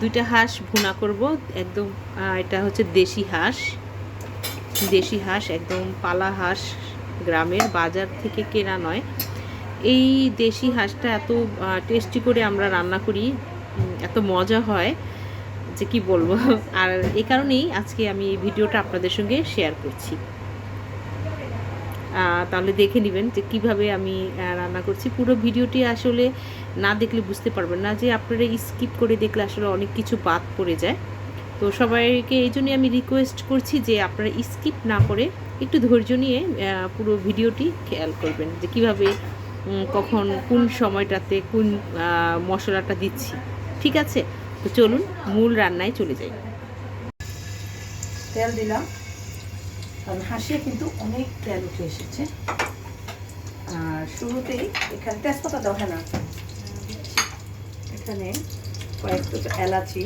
দুইটা হাঁস ভুনা করব। একদম এটা হচ্ছে দেশি হাঁস। দেশি হাঁস, একদম পালা হাঁস গ্রামের, বাজার থেকে কেনা নয়। এই দেশি হাঁসটা এত টেস্টি করে আমরা রান্না করি এত মজা হয় যে কি বলব। আর এই কারণেই আজকে আমি এই ভিডিওটা আপনাদের সঙ্গে শেয়ার করছি। তাহলে দেখে নেবেন যে কীভাবে আমি রান্না করছি। পুরো ভিডিওটি আসলে না দেখলে বুঝতে পারবেন না যে আপনারা স্কিপ করে দেখলে আসলে অনেক কিছু বাদ পড়ে যায়। তো সবাইকে এই জন্যই আমি রিকোয়েস্ট করছি যে আপনারা স্কিপ না করে একটু ধৈর্য নিয়ে পুরো ভিডিওটি খেয়াল করবেন যে কীভাবে কখন, কোন সময়টাতে কোন মশলাটা দিচ্ছি। ঠিক আছে? তো চলুন মূল রান্নায় চলে যাই। তেল দিলাম। কারণ হাঁসিয়ে কিন্তু অনেক তেল উঠে এসেছে। আর শুরুতেই এখানে তেজপাতা দাও হ্যাঁ না। এখানে কয়েকটা এলাচি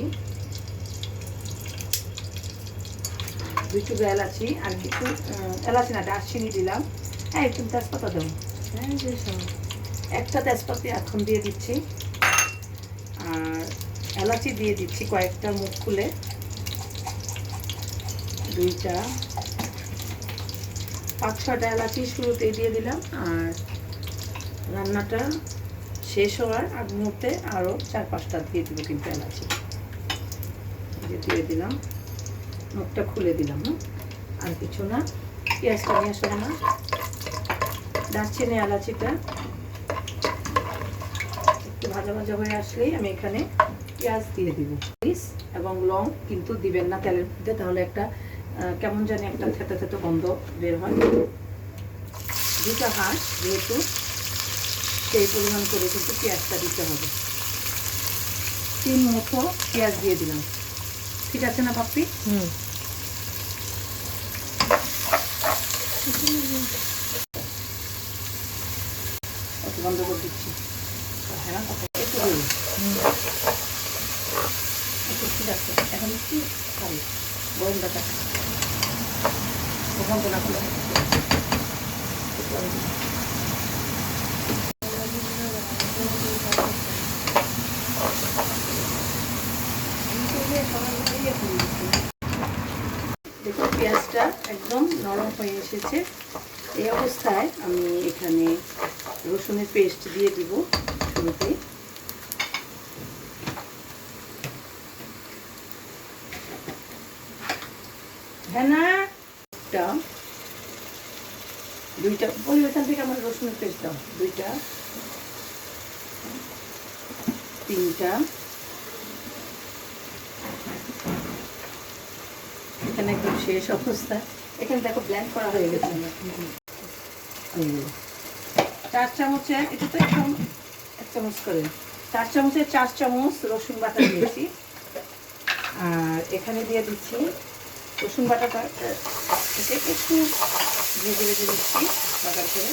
দুই টুকরো এলাচি আর কিছু এলাচি না দারচিনি দিলাম। হ্যাঁ একটু তেজপাতা দাও হ্যাঁ একটা তেজপাতা এখন দিয়ে দিচ্ছি। আর এলাচি দিয়ে দিচ্ছি কয়েকটা মুখ খুলে। দুইটা পাঁচ ছটা এলাচি শুরুতেই দিয়ে দিলাম। আর রান্নাটা শেষ হওয়ার আগ মুহূর্তে আরও চার পাঁচটা দিয়ে দিব কিন্তু এলাচি। দিয়ে দিলাম। মুখটা খুলে দিলাম হ্যাঁ? আর কিছু না, পেঁয়াজটা নিয়ে আসব না। দারচিনি এলাচিটা একটু ভাজা ভাজা হয়ে আসলেই আমি এখানে পেঁয়াজ দিয়ে দিব। এবং লং কিন্তু দিবেন না তেলের মধ্যে, তাহলে একটা কেমন জানি একটা থেতে থেতে গন্ধ বের হয়। দুটা হাঁস যেহেতু সেই পরিমাণ করে কিন্তু পেঁয়াজটা দিতে হবে। তিন মুঠো পেঁয়াজ দিয়ে দিলাম। ঠিক আছে না পাপ্পি হুম। বন্ধ করে দিচ্ছি। হ্যাঁ একটু দেবো একটু ঠিক আছে এখন একটু খাই। গরমটা দেখা। দেখুন, পেঁয়াজটা একদম নরম হয়ে এসেছে। এই অবস্থায় আমি এখানে রসুনের পেস্ট দিয়ে দিব শুরুতেই হ্যাঁ না একটা দুইটা ওই ওইখান থেকে আমার রসুনের পেস্ট দাও দুইটা, তিনটা। এখানে একদম শেষ অবস্থা। এখানে দেখো ব্ল্যান্ড করা হয়ে গেছে। চার চামচের এটা তো একদম এক চামচ করে। চার চামচের চার চামচ রসুন বাটা দিয়েছি। আর এখানে দিয়ে দিচ্ছি রসুন বাটাটা একটু ভেজে ভেজে দিচ্ছি, বাটার করে।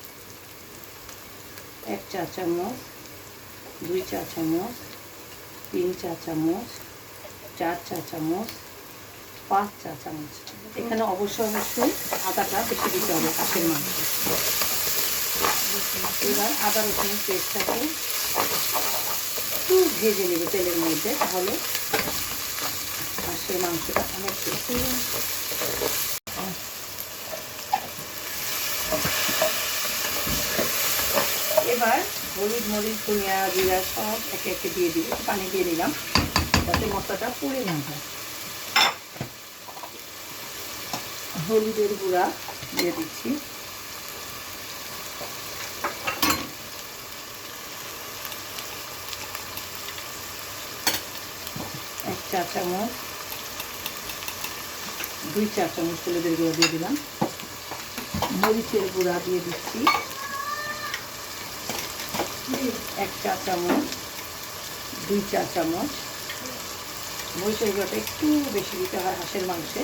চা চামচ, দুই চা চামচ, তিন চা চামচ, চার চা চামচ, পাঁচ চা চামচ। এখানে অবশ্যই অবশ্যই আদাটা বেশি দিতে হবে কাশের মাংস। এবার আদা রসুনের পেস্টটাকে একটু ভেজে নেবে তেলের মধ্যে, তাহলে হাঁসের মাংসটা অনেক এবার হলুদ, মরিচ, ধনিয়া, জিরা সব একে একে দিয়ে দিব। পানি দিয়ে নিলাম, যাতে মশলাটা পুড়ে না যায়। হলুদের গুঁড়া দিয়ে দিচ্ছি। এক চা চামচ, দুই চা চামচ হলুদের গুঁড়া দিয়ে দিলাম। মরিচের গুঁড়া দিয়ে দিচ্ছি। এক চা চামচ দুই চা চামচ। মরিচের গুঁড়োটা একটু বেশি দিতে হয় হাঁসের মাংসে।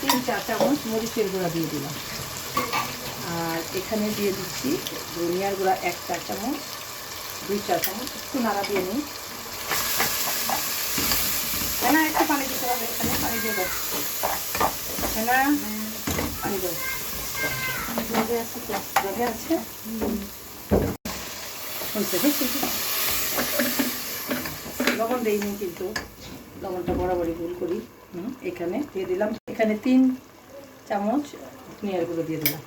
তিন চা চামচ মরিচের গুঁড়া দিয়ে দিলাম। আর এখানে দিয়ে দিচ্ছি ধনিয়ার গুঁড়া এক চা চামচ দুই চা চামচ একটু নাড়া দিয়ে নিই। না একটু পানি দিতে হবে এখানে পানি দিয়ে দাও। না পানি জগে আছে আছে? হয়েছে লবণ দেইনি কিন্তু। লবণটা বরাবরই ভুল করি। এখানে দিয়ে দিলাম। এখানে তিন চামচ ধনিয়ার গুঁড়ো দিয়ে দিলাম।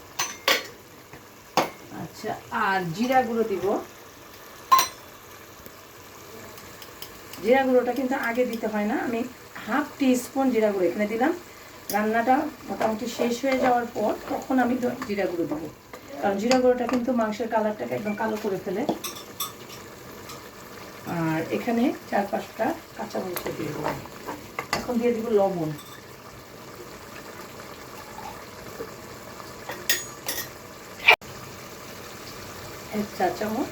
আচ্ছা আর জিরা গুঁড়ো দিব। জিরা গুঁড়োটা কিন্তু আগে দিতে হয় না। আমি হাফ টি স্পুন জিরা গুঁড়ো এখানে দিলাম। রান্নাটা মোটামুটি শেষ হয়ে যাওয়ার পর তখন আমি জিরা গুঁড়ো দেবো। কারণ জিরা গুঁড়োটা কিন্তু মাংসের কালারটাকে একদম কালো করে ফেলে। আর এখানে চার পাঁচটা কাঁচামরিচ দিয়ে দেবো। এখন দিয়ে দিব লবণ। এক চা চামচ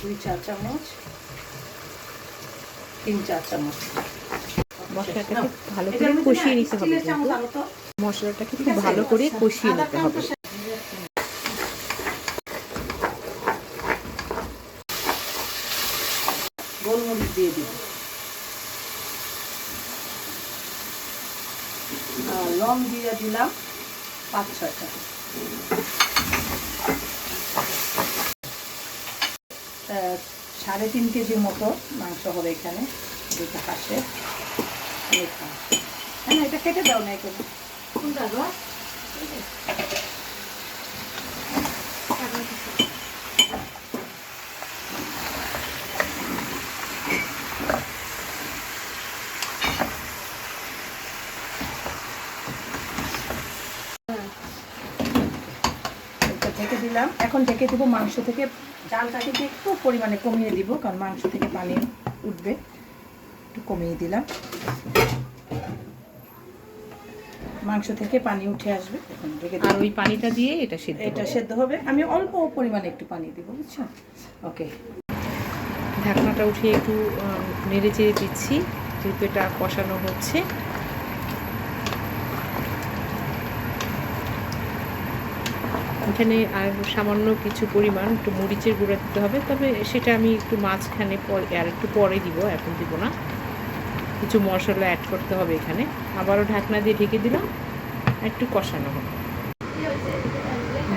দুই চা চামচ তিন চা চামচ। মশলাটাকে। ভালো করে কষিয়ে নিতে হবে মশলাটাকে খুব ভালো করে কষিয়ে নিতে হবে কাঁটা গোলমরিচ দিয়ে দিব। লং দিয়ে দিলাম পাঁচ ছয়টা সাড়ে তিন কেজির মতো মাংস হবে এখানে, দুটো হাঁসে হ্যাঁ এটা কেটে দাও না এখানে। কোনটা গো এটা ঢেকে দিলাম এখন ঢেকে দেবো মাংস থেকে। জালটাকে দিয়ে একটু পরিমাণে কমিয়ে দিব কারণ মাংস থেকে পানি উঠবে। একটু কমিয়ে দিলাম। মাংস থেকে পানি উঠে আসবে। আর ওই পানিটা দিয়ে এটা সিদ্ধ এটা সেদ্ধ হবে। আমি অল্প পরিমাণে একটু পানি দিব বুঝছ? ওকে ঢাকনাটা উঠিয়ে একটু নেড়ে চেড়ে দিচ্ছি যেহেতু এটা কষানো হচ্ছে। এখানে আর সামান্য কিছু পরিমাণ, একটু মরিচের গুঁড়া দিতে হবে, তবে সেটা আমি একটু মাঝখানে পরে আর একটু পরে দিব, এখন দিব না। কিছু মশলা অ্যাড করতে হবে এখানে। আবারও ঢাকনা দিয়ে ঢেকে দিলাম, একটু কষানো হবে।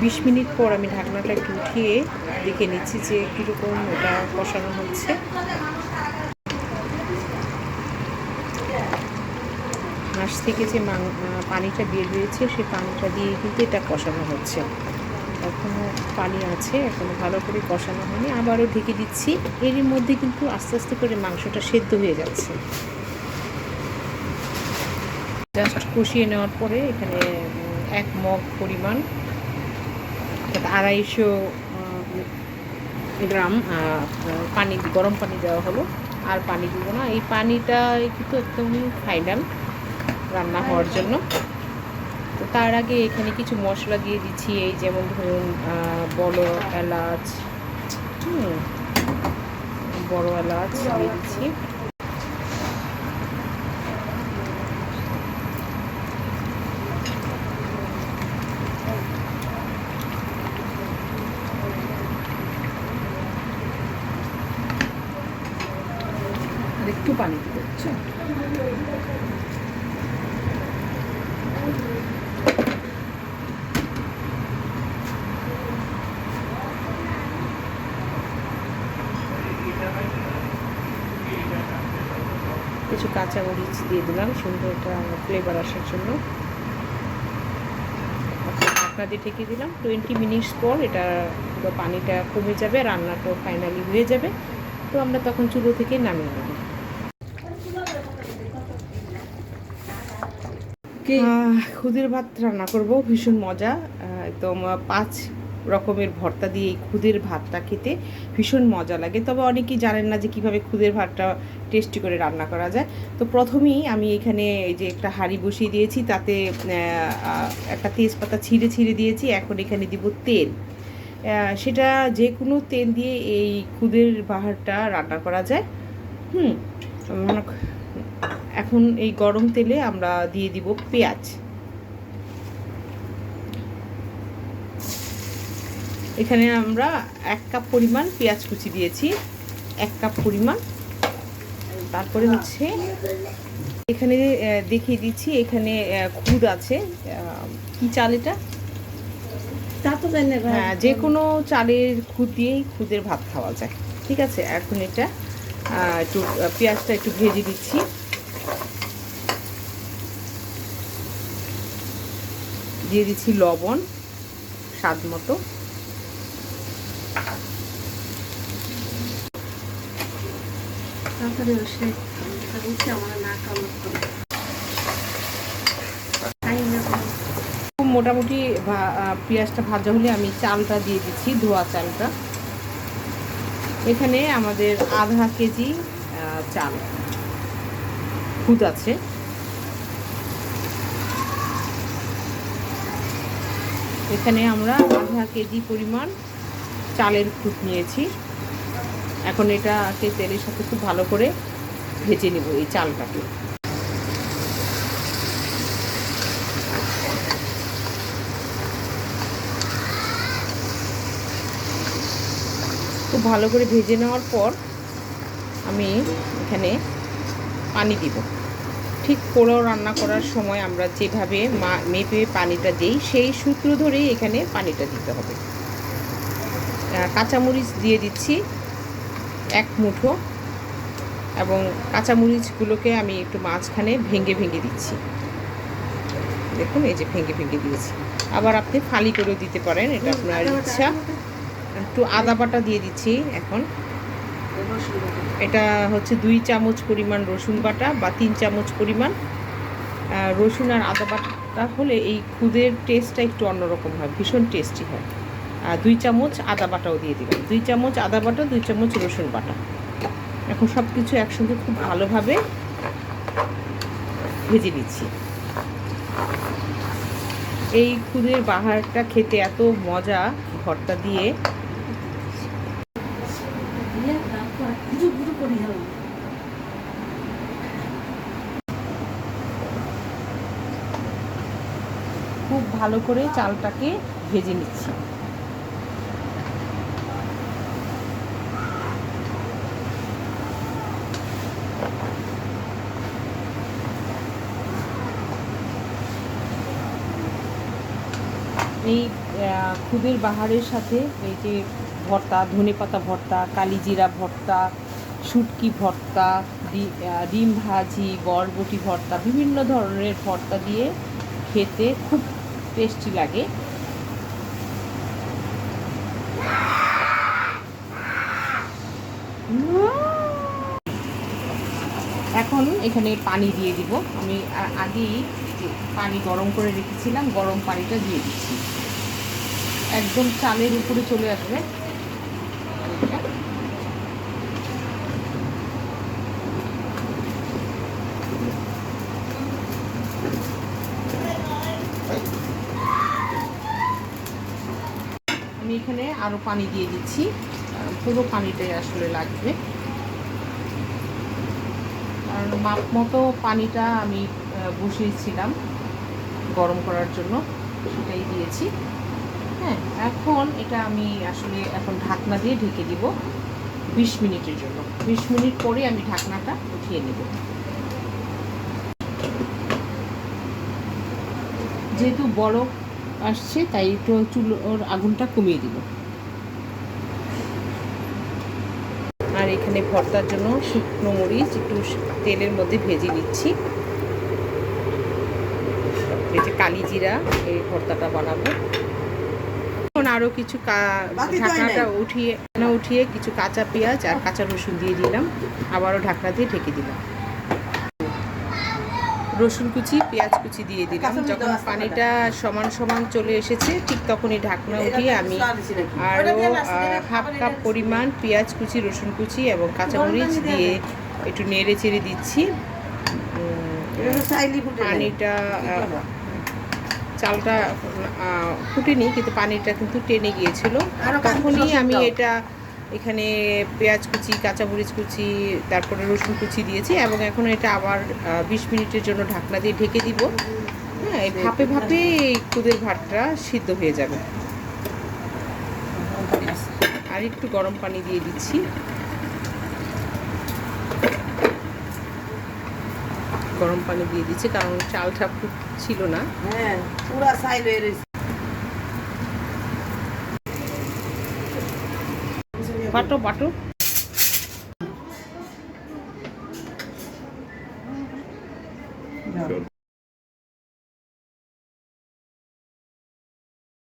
বিশ মিনিট পর আমি ঢাকনাটা একটু উঠিয়ে দেখে নিচ্ছি যে কীরকম ওটা কষানো হচ্ছে। থেকে যে পানিটা বের হয়েছে সেই পানিটা দিয়ে কিন্তু এটা কষানো হচ্ছে। এখনও পানি আছে এখনও ভালো করে কষানো হয়নি। আবারও ঢেকে দিচ্ছি। এরই মধ্যে কিন্তু আস্তে আস্তে করে মাংসটা সেদ্ধ হয়ে যাচ্ছে। জাস্ট কষিয়ে নেওয়ার পরে এখানে এক মগ পরিমাণ, অর্থাৎ আড়াইশো গ্রাম পানি, গরম পানি দেওয়া হলো। আর পানি দিব না। এই পানিটা কিন্তু একদমই ফাইনাল রান্না হওয়ার জন্য। তো তার আগে এখানে কিছু মশলা দিয়ে দিচ্ছি, এই যেমন ধরুন বড় এলাচ বড় এলাচ দিয়ে দিচ্ছি। একটু পানি দিতে বুঝছ কিছু কাঁচা মরিচ দিয়ে দিলাম সুন্দর একটা ফ্লেভার আসার জন্য। ঢাকনা দিয়ে ঢেকে দিলাম। টোয়েন্টি মিনিটস পর এটা পুরো পানিটা কমে যাবে রান্নাটাও ফাইনালি হয়ে যাবে। তো আমরা তখন চুলো থেকে নামিয়ে নেব। কি? আহ, খুদের ভাত রান্না করব ভীষণ মজা। একদম পাঁচ রকমের ভর্তা দিয়ে এই খুদের ভাতটা খেতে ভীষণ মজা লাগে। তবে অনেকেই জানেন না যে কীভাবে খুদের ভাতটা টেস্টি করে রান্না করা যায়। তো প্রথমেই আমি এখানে এই যে একটা হাঁড়ি বসিয়ে দিয়েছি, তাতে একটা তেজপাতা ছিঁড়ে ছিঁড়ে দিয়েছি, এখন এখানে দিব তেল। সেটা যে কোনো তেল দিয়ে এই খুদের বাহারটা রান্না করা যায়। হুম, এখন এই গরম তেলে আমরা দিয়ে দিব পেঁয়াজ। এখানে আমরা এক কাপ পরিমাণ পেঁয়াজ কুচি দিয়েছি এক কাপ পরিমাণ। তারপরে হচ্ছে এখানে দেখিয়ে দিচ্ছি এখানে খুদ আছে। কি চাল এটা? তা তো জানি হ্যাঁ যে কোনো চালের খুদ দিয়েই খুদের ভাত খাওয়া যায়। ঠিক আছে? এখন এটা একটু পেঁয়াজটা একটু ভেজে দিচ্ছি। দিয়ে দিচ্ছি লবণ স্বাদ মতো। তাড়াতাড়ি বসে বলছি আমার না কামড় করে খাই না? খুব মোটামুটি পেঁয়াজটা ভাজা হলে আমি চালটা দিয়ে দিচ্ছি, ধোয়া চালটা। এখানে আমাদের আধা কেজি চাল খুদ আছে। এখানে আমরা আধা কেজি পরিমাণ চালের খুদ নিয়েছি। এখন এটাকে তেলের সাথে খুব ভালো করে ভেজে নেব এই চালটাকে। খুব ভালো করে ভেজে নেওয়ার পর আমি এখানে পানি দিব। ঠিক পোলাও রান্না করার সময় আমরা যেভাবে মা, মেপে পানিটা দিই, সেই সূত্র ধরেই এখানে পানিটা দিতে হবে। কাঁচামরিচ দিয়ে দিচ্ছি এক মুঠো এবং কাঁচামরিচগুলোকে আমি একটু মাঝখানে ভেঙে ভেঙে দিচ্ছি। দেখুন এই যে ভেঙে ভেঙে দিয়েছি। আবার আপনি ফালি করেও দিতে পারেন এটা আপনার ইচ্ছা। একটু আদা বাটা দিয়ে দিচ্ছি এখন। এটা হচ্ছে দুই চামচ পরিমাণ রসুন বাটা বা তিন চামচ পরিমাণ রসুন আর আদা বাটা হলে এই খুদের টেস্টটা একটু অন্যরকম হয় ভীষণ টেস্টি হয়। দুই চামচ আদা বাটাও দিয়ে দিলাম। দুই চামচ আদা বাটা, দুই চামচ রসুন বাটা। এখন সব কিছু একসঙ্গে খুব ভালোভাবে ভেজে নিচ্ছি। এই খুদের বাহারটা খেতে এত মজা, ভর্তা দিয়ে। খুব ভালো করে চালটাকে ভেজে নিচ্ছি। এই খুদের বাহারের সাথে এই যে ভর্তা, ধনেপাতা ভর্তা, কালিজিরা ভর্তা, শুটকি ভর্তা ডিম ভাজি, বরবটি ভর্তা, বিভিন্ন ধরনের ভর্তা দিয়ে খেতে খুব টেস্টি লাগে। এখন এখানে পানি দিয়ে দিব। আমি আগেই পানি গরম করে রেখেছিলাম, গরম পানিটা দিয়ে দিচ্ছি। একদম চালের উপরে চলে আসবে। আমি এখানে আরও পানি দিয়ে দিচ্ছি। পুরো পানিটাই আসলে লাগবে। কারণ মাপ মতো পানিটা আমি বসিয়েছিলাম গরম করার জন্য, সেটাই দিয়েছি। হ্যাঁ এখন এটা আমি আসলে এখন ঢাকনা দিয়ে ঢেকে দিব বিশ মিনিটের জন্য। বিশ মিনিট পরে আমি ঢাকনাটা উঠিয়ে নেব। যেহেতু বরফ আসছে, তাই একটু চুলোর আগুনটা কমিয়ে দিব। আর এখানে ভর্তার জন্য শুকনো মরিচ, একটু তেলের মধ্যে ভেজে নিচ্ছি। এই যে কালি জিরা এই ভর্তাটা বানাবো। এখন আরও কিছু ঢাকনাটা উঠিয়ে না উঠিয়ে কিছু কাঁচা পেঁয়াজ আর কাঁচা রসুন দিয়ে দিলাম। আবারও ঢাকনা দিয়ে ঢেকে দিলাম। রসুন কুচি পেঁয়াজ কুচি দিয়ে দিলাম। যখন পানিটা সমান সমান চলে এসেছে ঠিক তখনই ঢাকনা উঠিয়ে আমি আরও হাফ কাপ পরিমাণ পেঁয়াজ কুচি রসুন কুচি এবং কাঁচামরিচ দিয়ে একটু নেড়ে চেড়ে দিচ্ছি। পানিটা চালটা ফুটেনি কিন্তু পানিটা কিন্তু টেনে গিয়েছিল। তখনই আমি এটা এখানে পেঁয়াজ কুচি কাঁচামরিচ কুচি তারপরে রসুন কুচি দিয়েছি এবং এখন এটা আবার বিশ মিনিটের জন্য ঢাকনা দিয়ে ঢেকে দিব। হ্যাঁ এই ভাপে ভাপে এই কুদের ভাতটা সিদ্ধ হয়ে যাবে। আর একটু গরম পানি দিয়ে দিচ্ছি। গরম পানি দিয়ে দিচ্ছি কারণ চালটা ছিল না। হ্যাঁ পুরা সাইল হয়ে রয়েছে। বাটো বাটো।